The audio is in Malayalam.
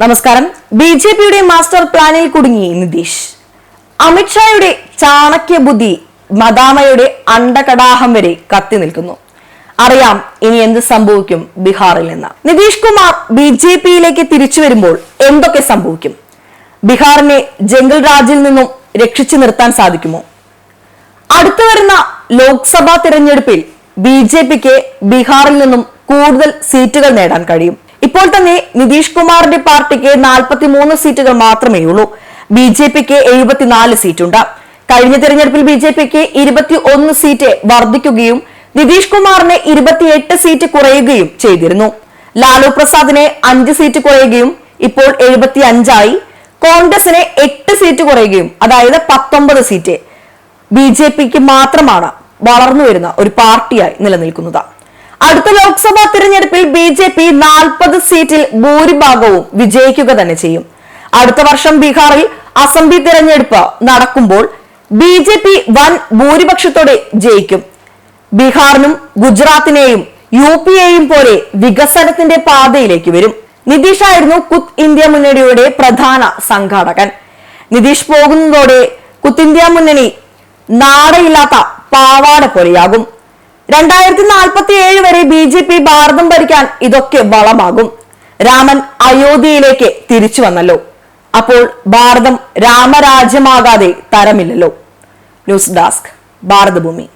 നമസ്കാരം. ബി ജെ പിയുടെ മാസ്റ്റർ പ്ലാനിൽ കുടുങ്ങി നിതീഷ്. അമിത്ഷായുടെ ചാണക്യ ബുദ്ധി മദാമയുടെ അണ്ടകടാഹം വരെ കത്തി നിൽക്കുന്നു. അറിയാം ഇനി എന്ത് സംഭവിക്കും ബീഹാറിൽ നിന്ന്. നിതീഷ് കുമാർ ബി ജെ പിയിലേക്ക് തിരിച്ചു വരുമ്പോൾ എന്തൊക്കെ സംഭവിക്കും? ബീഹാറിനെ ജംഗിൾ രാജിൽ നിന്നും രക്ഷിച്ചു നിർത്താൻ സാധിക്കുമോ? അടുത്തു വരുന്ന ലോക്സഭാ തിരഞ്ഞെടുപ്പിൽ ബി ജെ പിക്ക് ബീഹാറിൽ നിന്നും കൂടുതൽ സീറ്റുകൾ നേടാൻ കഴിയും. ഇപ്പോൾ തന്നെ നിതീഷ് കുമാറിന്റെ പാർട്ടിക്ക് 43 സീറ്റുകൾ മാത്രമേ ഉള്ളൂ ബി ജെ പിക്ക് എഴുപത്തിനാല് സീറ്റുണ്ട്. കഴിഞ്ഞ തെരഞ്ഞെടുപ്പിൽ ബി ജെ പിക്ക് ഇരുപത്തി ഒന്ന് സീറ്റ് വർദ്ധിക്കുകയും നിതീഷ് കുമാറിന് ഇരുപത്തിയെട്ട് സീറ്റ് കുറയുകയും ചെയ്തിരുന്നു. ലാലു പ്രസാദിന് അഞ്ച് സീറ്റ് കുറയുകയും ഇപ്പോൾ എഴുപത്തി അഞ്ചായി കോൺഗ്രസിന് എട്ട് സീറ്റ് കുറയുകയും അതായത് പത്തൊമ്പത് സീറ്റ്. ബി ജെ പിക്ക് മാത്രമാണ് വളർന്നു വരുന്ന ഒരു പാർട്ടിയായി നിലനിൽക്കുന്നത്. അടുത്ത ലോക്സഭാ തിരഞ്ഞെടുപ്പിൽ ബി ജെ പി നാൽപ്പത് സീറ്റിൽ ഭൂരിഭാഗവും വിജയിക്കുക തന്നെ ചെയ്യും. അടുത്ത വർഷം ബീഹാറിൽ അസംബ്ലി തിരഞ്ഞെടുപ്പ് നടക്കുമ്പോൾ ബി ജെ പി വൻ ഭൂരിപക്ഷത്തോടെ ജയിക്കും. ബീഹാറിനും ഗുജറാത്തിനെയും യു പിയെയും പോലെ വികസനത്തിന്റെ പാതയിലേക്ക് വരും. നിതീഷ് ആയിരുന്നു കുത്ത് ഇന്ത്യ മുന്നണിയുടെ പ്രധാന സംഘാടകൻ. നിതീഷ് പോകുന്നതോടെ കുത്ത് ഇന്ത്യ മുന്നണി നാടയില്ലാത്ത പാവാട പോലെയാകും. രണ്ടായിരത്തി നാൽപ്പത്തി ഏഴ് വരെ ബി ജെ പി ഭാരതം ഭരിക്കാൻ ഇതൊക്കെ വളമാകും. രാമൻ അയോധ്യയിലേക്ക് തിരിച്ചു വന്നല്ലോ. അപ്പോൾ ഭാരതം രാമരാജ്യമാകാതെ തരമില്ലല്ലോ. News desk Bharathabhoomi.